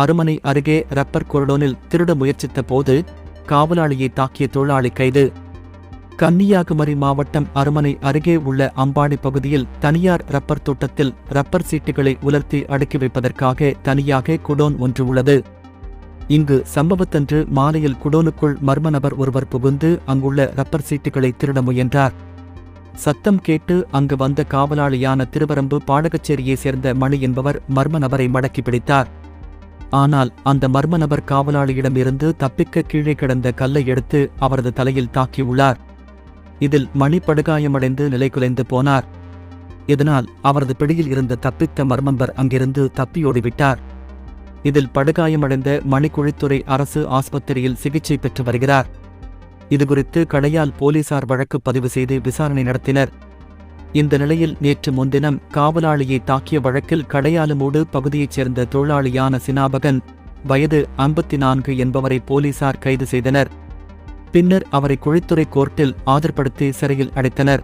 அருமனை அருகே ரப்பர் கொரடோனில் திருட முயற்சித்த போது காவலாளியை தாக்கிய தொழிலாளி கைது. கன்னியாகுமரி மாவட்டம் அருமனை அருகே உள்ள அம்பாடி பகுதியில் தனியார் ரப்பர் தோட்டத்தில் ரப்பர் சீட்டுகளை உலர்த்தி அடுக்கி வைப்பதற்காக தனியாக குடோன் ஒன்று உள்ளது. இங்கு சம்பவத்தன்று மாலையில் குடோனுக்குள் மர்ம நபர் ஒருவர் புகுந்து அங்குள்ள ரப்பர் சீட்டுகளை திருட முயன்றார். சத்தம் கேட்டு அங்கு வந்த காவலாளியான திருவரம்பு பாடகச்சேரியைச் சேர்ந்த மணி என்பவர் மர்ம நபரை மடக்கி பிடித்தார். ஆனால் அந்த மர்ம நபர் காவலாளியிடமிருந்து தப்பிக்க கீழே கிடந்த கல்லை எடுத்து அவரது தலையில் தாக்கியுள்ளார். இதில் மணி படுகாயமடைந்து நிலைகுலைந்து போனார். இதனால் அவரது பிடியில் இருந்த தப்பித்த மர்மம்பர் அங்கிருந்து தப்பியோடிவிட்டார். இதில் படுகாயமடைந்த மணிக்குழித்துறை அரசு ஆஸ்பத்திரியில் சிகிச்சை பெற்று வருகிறார். இதுகுறித்து கடையால் போலீசார் வழக்கு பதிவு செய்து விசாரணை நடத்தினர். இந்த நிலையில் நேற்று முன்தினம் காவலாளியை தாக்கிய வழக்கில் கடையாலுமூடு பகுதியைச் சேர்ந்த தொழிலாளியான சினாபகன் வயது ஐம்பத்தி நான்கு என்பவரை போலீசார் கைது செய்தனர். பின்னர் அவரை குழித்துறை கோர்ட்டில் ஆஜர்படுத்தி சிறையில் அடைத்தனர்.